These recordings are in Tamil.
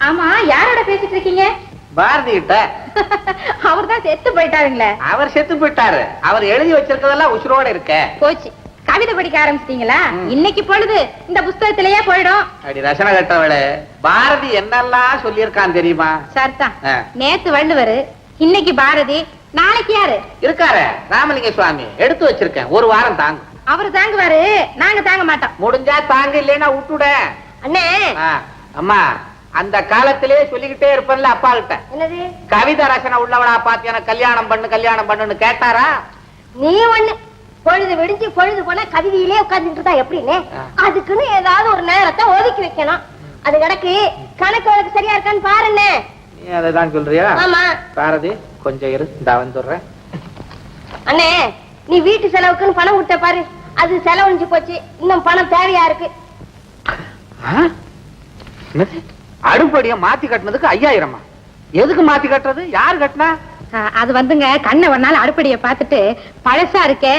ஆமா யாரோட பேசிட்டு இருக்கீங்க? பாரதி கிட்ட அவர் தான் செத்து போயிட்டாருங்களே. அவர் செத்து போயிட்டாரு. அவர் எழுதி வச்சிருக்கதெல்லாம் உசுரோட இருக்க. போச்சு. கவிதை படிக்க ஆரம்பிச்சிட்டீங்களா. இன்னைக்கு பொழுது இந்த புஸ்தகத்திலேயே போயிடும். அடி ரசனை கட்டவளே. பாரதி என்னெல்லாம் சொல்லியிருக்கான் தெரியுமா? சரிதான் ஆ. நேத்து வள்ளுவர் இன்னைக்கு பாரதி நாளைக்கு யாரு? இருக்காரு. ராமலிங்க சுவாமி. எடுத்து வச்சிருக்கேன். ஒரு வாரம் தாங்க அவரு தாங்குவாரு. நாங்க தாங்க மாட்டோம். முடிஞ்சா தாங்க இல்லைன்னா விட்டுட. அண்ணே. அம்மா அந்த காலத்திலேயே சொல்லிக்கிட்டே இருப்பேன்ல அப்பா கிட்ட என்னது? கவிதை ரசனை உள்ளவளா எனக்கு கல்யாணம் பண்ணு கல்யாணம் பண்ணுன்னு கேட்டாரா? நீ ஒண்ணு பொழுது விடிஞ்சு பொழுது போனா கவிதையிலே உட்கார்ந்துட்டு இருந்தா எப்படின்னு. அதுக்குன்னு ஏதாவது ஒரு நேரத்தை ஒதுக்கி வைக்கணும். அது கிடக்கு. கணக்கு வழக்கு சரியா இருக்கான்னு பாருண்ணே நீ அதை தான் சொல்றியா? ஆமா. பாரதி கொஞ்சம் இரு இந்த வந்துடுறேன் அண்ணே நீ வீட்டு செலவுக்குன்னு பணம் கொடுத்த பாரு. அது செலவழிஞ்சு போச்சு. இன்னும் பணம் தேவையா இருக்கு? அடுப்படிய மாத்தி கட்டினதுக்கு ஐயாயிரமா? எதுக்கு மாத்தி கட்டுறது? யார் கட்டினா? அது வந்துங்க கண்ணை ஒரு நாள் அடுப்படிய பார்த்துட்டு பழசா இருக்கே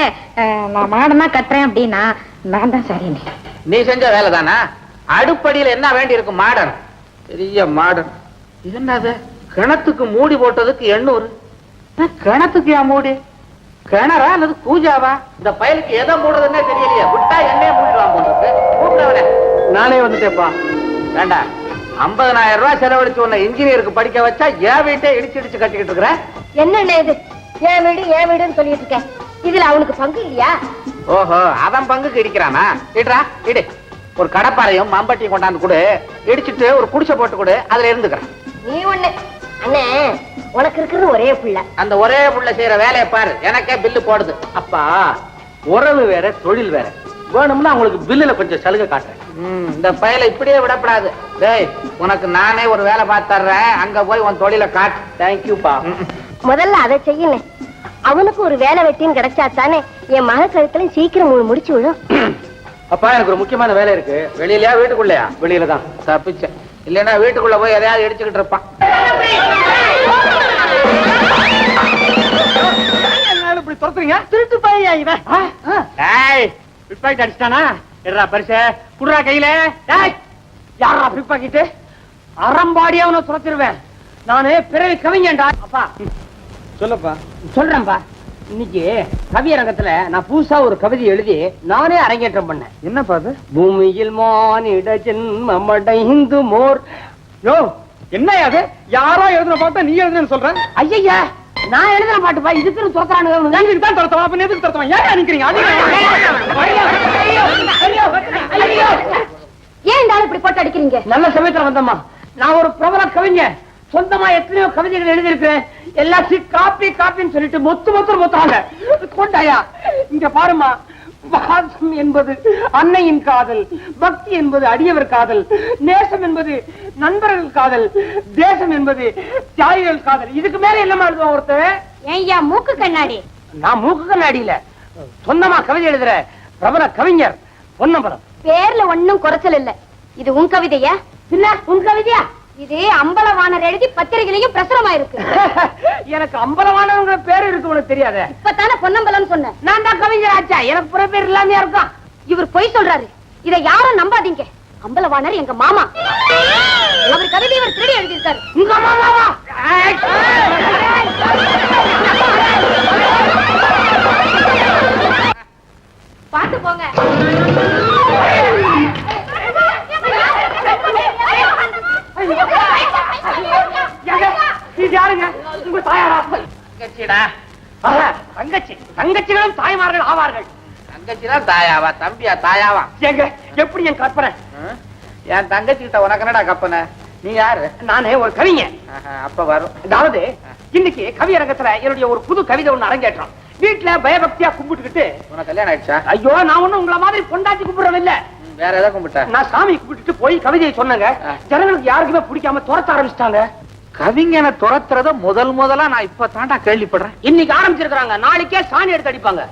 நான் மாடமா கட்டுறேன் அப்படின்னா நான் தான் சரின்னு. நீ செஞ்ச வேலை தானா அடுப்படியில என்ன வேண்டி இருக்கு? மாடன். பெரிய மாடன். இது என்னது கிணத்துக்கு மூடி போட்டதுக்கு எண்ணூறு. கிணத்துக்கு ஏன் மூடி? கிணறா அல்லது பூஜாவா இந்த பயலுக்கு எதை மூடுறதுன்னே தெரியலையே. விட்டா என்னையே மூடிடுவான் கூப்பிட்டவனே நானே வந்துட்டேப்பா வேண்டா. ஐம்பதனாயிரம் ரூபாய் செலவழிச்சு உன்னை இன்ஜினியருக்கு படிக்க வச்சா ஏன் வீட்டை இடிச்சு இடிச்சு கட்டிக்கிட்டு இருக்கிற? என்னண்ணே இது? என் வீடு என் வீடுன்னு சொல்லிட்டு இருக்கேன். இதுல அவனுக்கு பங்கு இல்லையா? ஓஹோ அவன் பங்குக்கு இடிக்கிறானா? இடுறா இடு. ஒரு கடப்பாரையும் மம்பட்டியும் கொண்டாந்து கொடு. இடிச்சிட்டு ஒரு குடிசை போட்டு கொடு. அதுல இருந்துக்கிறேன். நீ ஒண்ணு. அண்ணே உனக்கு இருக்கிறது ஒரே புள்ள. அந்த ஒரே புள்ள செய்யற வேலையை பாரு. எனக்கே பில்லு போடுது. அப்பா உறவு வேற தொழில் வேற. வேணும்னா உங்களுக்கு பில்லுல கொஞ்சம் சலுகை காட்டுறேன். இந்த பயலை இப்படியே விடப்படாது. டேய் உனக்கு நானே ஒரு வேலை பார்த்து தர்றேன். அங்க போய் உன் தொழிலை காட்டு தேங்க்யூப்பா முதல்ல அதை செய்யணும் அவனுக்கு ஒரு வேலை வெட்டின்னு கிடைச்சா தானே என் மக கழுத்துல சீக்கிரம் முடிச்சு விடும். அப்பா எனக்கு ஒரு முக்கியமான வேலை இருக்கு. வெளியிலயா வீட்டுக்குள்ளயா? வெளியில தான் தப்பிச்சேன். இல்லைன்னா வீட்டுக்குள்ள போய் எதையாவது இடிச்சுக்கிட்டு இருப்பான். இப்படி துரத்துறீங்க? திருட்டு பையா இவன். அடிச்சிட்டானா? எட்ரா பரிசு. குடுறா கையில. டேய் யாரா பிக் பாக்கெட் அறம்பாடியா அவனை துரத்திருவேன். நானு பிறவி கவிஞன்டா. அப்பா. சொல்லப்பா. சொல்றேன்பா. இன்னைக்கு கவியரங்கத்துல நான் புதுசா ஒரு கவிதை எழுதி நானே அரங்கேற்றம் பண்ணேன். என்னப்பா அது? பூமியில் மானிட ஜென்மமடைந்து மோர் யோ என்ன அது? யாரோ எழுதுன பாட்டா நீ எழுதுனு சொல்ற? ஐயா நான் எழுதுன பாட்டுப்பா இதுக்குன்னு துரத்துறானுங்க இதுக்கு தான் தரத்தவா? அப்ப எதுக்கு தரத்தவா? ஏன் நிக்கிறீங்க? ஏன் இந்த ஆளு இப்படி போட்டு அடிக்கிறீங்க? நல்ல சமயத்துல வந்தம்மா. நான் ஒரு பிரபல கவிஞர் சொந்தமா எத்தனையோ கவிதைகள் எழுதியிருக்கிறேன். எல்லாத்தையும் காப்பி காப்பின்னு சொல்லிட்டு மொத்து மொத்தம் மொத்தாங்க கொண்டாயா? இங்க பாருமா பாசம் என்பது அன்னையின் காதல் பக்தி என்பது அடியவர் காதல் நேசம் என்பது நண்பர்கள் காதல் தேசம் என்பது தியாகிகள் காதல். இதுக்கு மேல என்னமா எழுதுவான் ஒருத்தன்? ஏய்யா மூக்கு கண்ணாடி. நான் மூக்கு கண்ணாடியில சொந்தமா கவிதை எழுதுற பிரபல கவிஞர் பொன்னம்பலம். பேர்ல ஒண்ணும் குறைச்சல் இல்ல. இது உன் கவிதையா? இல்ல உன் கவிதையா? இது அம்பலவாணர் எழுதி பத்திரிகையிலையும் பிரசுரமா இருக்கு எனக்கு அம்பலமானவங்க பேரு இருக்கு உனக்கு தெரியாத? இப்பதானே பொன்னம்பலம் சொன்னேன். நான் தான் கவிஞர் ஆச்சா. எனக்கு புற பேர் இல்லாமையா இருக்கும்? இவர் பொய் சொல்றாரு. இதை யாரும் நம்பாதீங்க. அம்பலவாணர் எங்க மாமா. அவர் கவிதை இவர் திருடி எழுதியிருக்காரு. உங்க மாமாவா? உங்க தாயாரா தங்கச்சிடா. தங்கச்சி. தங்கச்சிகளும் தாய்மார்கள் ஆவார்கள். தங்கச்சிதான் தாயாவா? தம்பியா? தாயாவா? ஏங்க எப்படி என் கற்பனை? என் தங்கச்சி கிட்ட உனக்கு என்னடா கப்பன நீ யாரு? நானே ஒரு கவிஞன். அப்ப வரும். அதாவது இன்னைக்கு கவியரங்கத்துல என்னுடைய ஒரு புது கவிதை ஒண்ணு அரங்கேற்றம். வீட்டுல பயபக்தியா கும்பிட்டுக்கிட்டு உனக்கு கல்யாணம் ஆயிடுச்சா? ஐயோ நான் ஒண்ணும் உங்கள மாதிரி பொண்டாட்டி ம், வேற எதை கும்பிட்ட? நான் சாமி கும்பிட்டுட்டு போய் கவிதையை சொன்னேங்க. ஜனங்களுக்கு யாருக்குமே பிடிக்காம துரத்த ஆரம்பிச்சிட்டாங்க. கவிஞனை துரத்துறத முதல் முதலா நான் இப்ப தாண்டா கேள்விப்படுறேன். இன்னைக்கு ஆரம்பிச்சிருக்காங்க நாளைக்கே சாணி எடுத்து அடிப்பாங்க?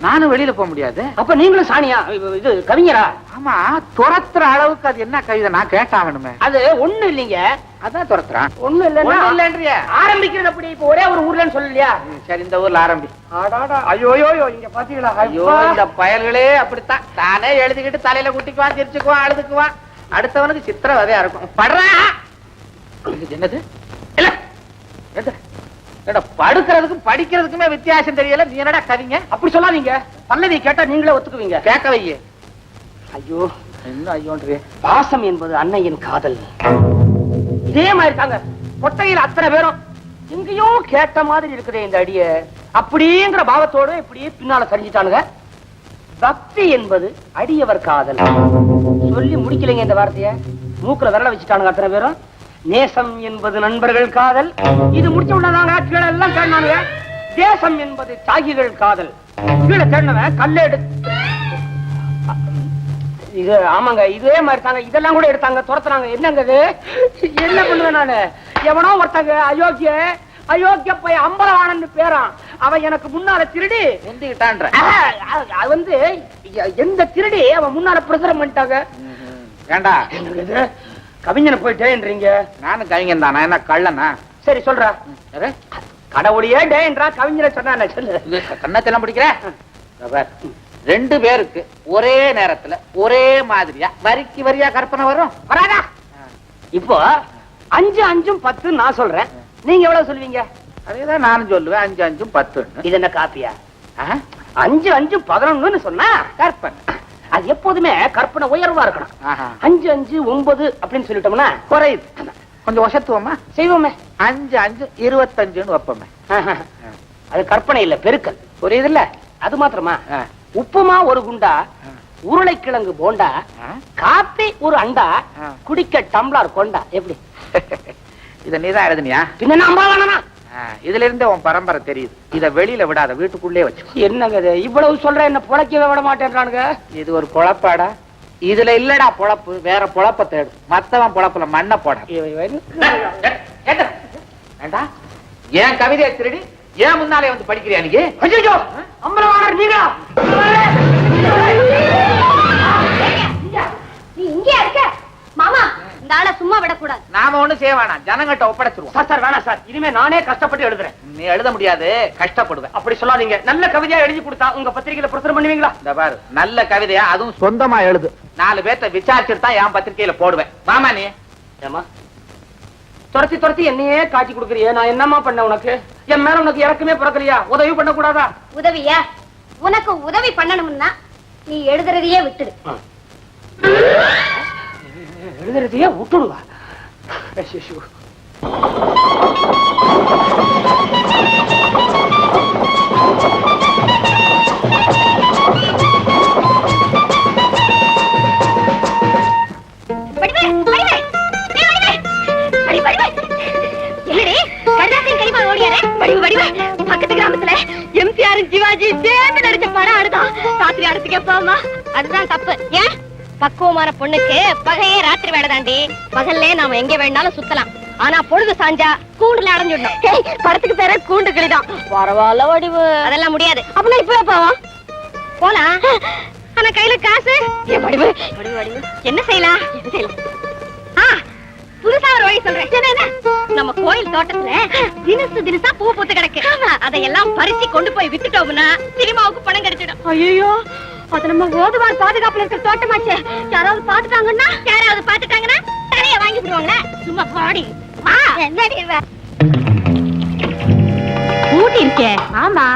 நானும் வெளியில போக முடியாது. அப்ப நீங்களும் சாணியா? இது- கவிஞரா? ஆமா துரத்துற அளவுக்கு அது என்ன கவிதை? நான் கேட்டாகணுமே. அது ஒண்ணு இல்லைங்க. அதான் துரத்துறான். ஒண்ணு இல்ல ஒண்ணும் இல்லைன்றியே. ஆரம்பிக்கிறது அப்படி இப்ப ஒரே ஒரு ஊர்லன்னு சொல்லலையா? சரி இந்த ஊர்ல ஆரம்பி. ஆடாடா ஐயோ ஐயோ இங்க பாத்தீங்களா? ஐயோ. இந்த பயல்களே அப்படித்தான். தானே எழுதிக்கிட்டு தலையில குட்டிக்குவான் சிரிச்சுக்குவான் அழுதுக்குவான். அடுத்தவனுக்கு சித்திரவதையா இருக்கும். படுறா! என்னது? இல்ல. படுக்கிறதுக்கும் படிக்கிறதுக்குமே வித்தியாசம் தெரியல. நீ என்னடா கவிங்க? அப்படி சொல்லாதீங்க. பல்லவி கேட்டா நீங்களே ஒத்துக்குவீங்க. கேட்கவையே ஐயோ என்ன ஐயோன்றே பாசம் என்பது அன்னையின் காதல். இதே மாதிரி தாங்க. கொட்டையில் அத்தனை பேரும் எங்கேயோ கேட்ட மாதிரி இருக்குதே இந்த அடிய. அப்படிங்கிற பாவத்தோட இப்படியே பின்னால சரிஞ்சிட்டானுங்க. பக்தி என்பது அடியவர் காதல். சொல்லி முடிக்கலைங்க இந்த வார்த்தைய. மூக்குல விரல வச்சுட்டானுங்க அத்தனை பேரும். நேசம் என்பது நண்பர்கள் காதல். இது முடிச்ச உடனேதாங்க கீழே எல்லாம் தேடினானுங்க. தேசம் என்பது தாகிகள் காதல். கீழே தேடினவன் கல்லை எடுத்து இது ஆமாங்க இதே மாதிரி தாங்க. இதெல்லாம் கூட எடுத்தாங்க துரத்துறாங்க என்னங்க இது? என்ன பண்ணுவேன் நானு? எவனோ ஒருத்தங்க அயோக்கிய அயோக்கிய பைய அம்பலவாணன் பேரான். அவன் எனக்கு முன்னால திருடி அது வந்து எந்த திருடி அவன் முன்னால பிரசுரம் பண்ணிட்டாங்க. ஏண்டா? கவிஞனை போயிட்டேன்றீங்க நானும் கவிஞன் தானா? என்ன கள்ளனா? சரி சொல்ற? கடவுளையே டேன்றா கவிஞரை சொன்னா சொல்லு. கண்ணத்தெல்லாம் பிடிக்கிற? இதோ பார். ரெண்டு பேருக்கு ஒரே நேரத்துல ஒரே மாதிரியா வரிக்கு வரியா கற்பனை வரும்? வராதா? இப்போ அஞ்சு அஞ்சும் பத்து நான் சொல்றேன். நீங்க எவ்வளவு சொல்லுவீங்க? அதேதான் நானும் சொல்லுவேன். அஞ்சு அஞ்சும் பத்துன்னு. இது என்ன காப்பியா? அஞ்சு அஞ்சு பதினொன்னு சொன்னா கற்பனை. அது எப்போதுமே கற்பனை உயர்வா இருக்கணும். அஞ்சு அஞ்சு ஒன்பது அப்படின்னு சொல்லிட்டோம்னா குறையுது. கொஞ்சம் ஒசத்துவோமா செய்வோமே. அஞ்சு அஞ்சு இருபத்தஞ்சுன்னு வைப்போமே. அது கற்பனை இல்ல பெருக்கல். புரியுதுல்ல? அது மாத்திரமா. உப்புமா ஒரு குண்டா உருளைக்கிழங்கு போண்டா? காப்பி ஒரு அண்டா. குடிக்க டம்ளர் கொண்டா. எப்படி? இத நீதான் எழுதுனியா? பின்ன நம்ப வேணாமா? இதுல இருந்தே உன் பரம்பரை தெரியுது. இத வெளியில விடாத வீட்டுக்குள்ளே வச்சு என்னங்க இது இவ்வளவு சொல்ற என்ன புழைக்கவே விட மாட்டேன்றானுங்க? இது ஒரு பொழப்பாடா. இதுல இல்லடா பொழப்பு வேற பொழப்ப தேடு. மத்தவன் பொழப்புல மண்ணை போட. ஏண்டா? ஏன் கவிதையை திருடி ஏன் முன்னாலே வந்து படிக்கிறியா நீ? ஐயோ அம்பலவாணர் நீங்களா நீ இங்கே இருக்க மாமா இந்த ஆளை சும்மா விடக்கூடாது. நாம ஒண்ணும் செய்ய வேணாம். ஜனங்கிட்ட ஒப்படைச்சிருவோம். சார் சார் வேணாம் சார். இனிமே நானே கஷ்டப்பட்டு எழுதுறேன். நீ எழுத முடியாது. கஷ்டப்படுவேன். அப்படி சொல்லாதீங்க. நல்ல கவிதையா எழுதி கொடுத்தா உங்க பத்திரிகையில பிரசுரம் பண்ணுவீங்களா? இந்த பாரு நல்ல கவிதையா அதுவும் சொந்தமா எழுது. நாலு பேர்த்த விசாரிச்சுட்டு தான் என் பத்திரிக்கையில போடுவேன். மாமா நீ? ஏமா துரத்தி துரத்தி என்னையே காட்டி கொடுக்குறியே. நான் என்னம்மா பண்ண உனக்கு? என் மேல உனக்கு இறக்கமே பிறக்கலையா? உதவி பண்ண கூடாதா உதவியா? உனக்கு உதவி பண்ணணும்னா நீ எழுதுறதையே விட்டுடு. எழுதுறதையே விட்டுடுவா. ஐயோ. வடிவே, எம்ஜிஆர் சிவாஜி சேர்ந்து நடிச்ச படம் ஆடுதான் ராத்திரி அடுத்துக்கே போமா அதுதான் தப்பு. ஏன்? பக்குவமான பொண்ணுக்கு பகையே ராத்திரி வேலை தாண்டி. பகல்லே நாம எங்க வேணாலும் சுத்தலாம். ஆனா பொழுது சாஞ்சா கூண்டுல அடைஞ்சிடணும். படத்துக்கு பேர கூண்டு கிளிதான். பரவாயில்ல வடிவு. அதெல்லாம் முடியாது. அப்படின்னா இப்ப போவோம். போலாம் ஆனா கையில காசு? வடிவு. என்ன செய்யலாம் என்ன செய்யலாம்? ஆ புதுசா ஒரு வழி சொல்றேன். என்ன, என்ன? நம்ம கோயில் தோட்டத்துல தினசு தினசா பூ பூத்து கிடக்கு. அதையெல்லாம் பறிச்சு கொண்டு போய் வித்துட்டோம்னா சினிமாவுக்கு பணம் கிடைச்சிடும். ஐயோ அது நம்ம ஓதுவார் பாதுகாப்புல இருக்கிற தோட்டமாச்சே. யாராவது பாத்துட்டாங்கன்னா? யாராவது பாத்துட்டாங்கன்னா தலைய வாங்கி விடுவாங்க சும்மா பாடி. வா. என்னடி இவ? ஊட்டி இருக்கே. ஆமா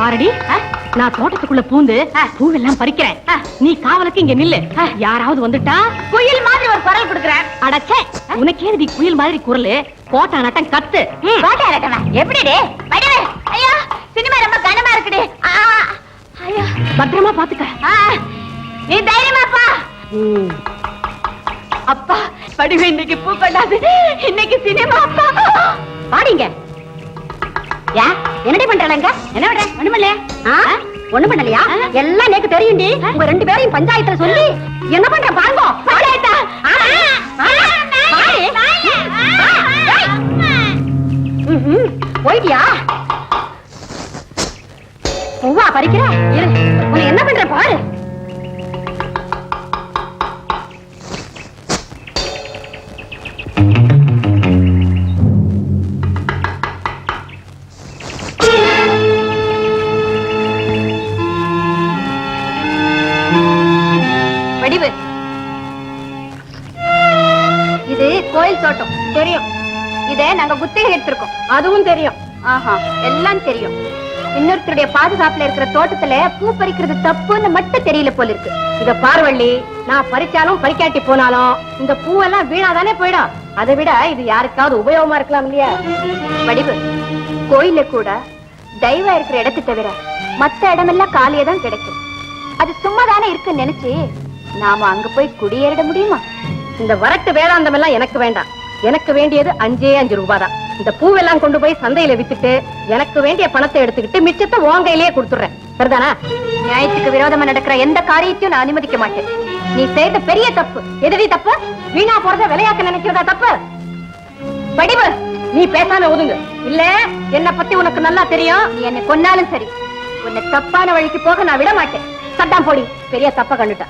பாரடி நான் தோட்டத்துக்குள்ள பூந்து பூவெல்லாம் பறிக்கிறேன். நீ காவலுக்கு இங்க நில்லு. யாராவது வந்துட்டா? குயில் மாதிரி ஒரு குரல் கொடுக்குறேன் அடச்சே. உனக்கு ஏது குயில் மாதிரி குரல்? கோட்டா நட்டம் கத்து. கோட்டை இறக்கமா எப்படி வடிவே சினிமா ரொம்ப கனமா இருக்குடி. பத்திரமா பாத்துக்க. நீ தைரியமாப்பா அப்பா வடிவு இன்னைக்கு பூ கொண்டாது இன்னைக்கு சினிமா அப்பா பாடிங்க யா என்னடி பண்றாங்க என்ன பண்ற? ஒண்ணுமில்ல ஒண்ணு பண்ணலையா? எல்லாம் நேக்கு தெரியும்டி. உங்க ரெண்டு பேரையும் பஞ்சாயத்துல சொல்லி என்ன பண்ற? பாருங்க. பஞ்சாயத்தா போயிட்டியா? பறிக்கிற? இரு உன்னை என்ன பண்ற பாரு. வடிவு. இது கோயில் தோட்டம். தெரியும். இதை நாங்க குத்தகை எடுத்திருக்கோம். அதுவும் தெரியும். ஆஹா எல்லாம் தெரியும். இன்னொருத்தருடைய பாதுகாப்புல இருக்கிற தோட்டத்துல பூ பறிக்கிறது தப்புன்னு மட்டும் தெரியல போல இருக்கு. இத பார்வள்ளி நான் பறிச்சாலும் பறிக்காட்டி போனாலும் இந்த பூவெல்லாம் வீணாதானே போயிடும். அதை விட இது யாருக்காவது உபயோகமா இருக்கலாம் இல்லையா? வடிவு. கோயில்ல கூட தெய்வம் இருக்கிற இடத்தை தவிர மத்த இடமெல்லாம் காலியே தான் கிடைக்கும். அது சும்மா தானே இருக்குன்னு நினைச்சு நாம அங்க போய் குடியேறிட முடியுமா? இந்த வரட்டு வேதாந்தம் எல்லாம் எனக்கு வேண்டாம். எனக்கு வேண்டியது அஞ்சே அஞ்சு ரூபாய் தான் இந்த பூவெல்லாம் கொண்டு போய் சந்தையில வித்துட்டு எனக்கு வேண்டிய பணத்தை எடுத்துக்கிட்டு மிச்சத்தை ஓங்கையிலேயே கொடுத்துறேன் சரிதானா? நியாயத்துக்கு விரோதமா நடக்கிற எந்த காரியத்தையும் நான் அனுமதிக்க மாட்டேன். நீ செய்த பெரிய தப்பு. எதிரி தப்பு? வீணா போறத விளையாக்க நினைக்கிறதா தப்பு? படிவு நீ பேசாம ஒதுங்க. இல்ல என்ன பத்தி உனக்கு நல்லா தெரியும். நீ என்னை கொன்னாலும் சரி. உன்னை தப்பான வழிக்கு போக நான் விட மாட்டேன். சட்டாம் போடி. பெரிய தப்ப கண்டுட்டா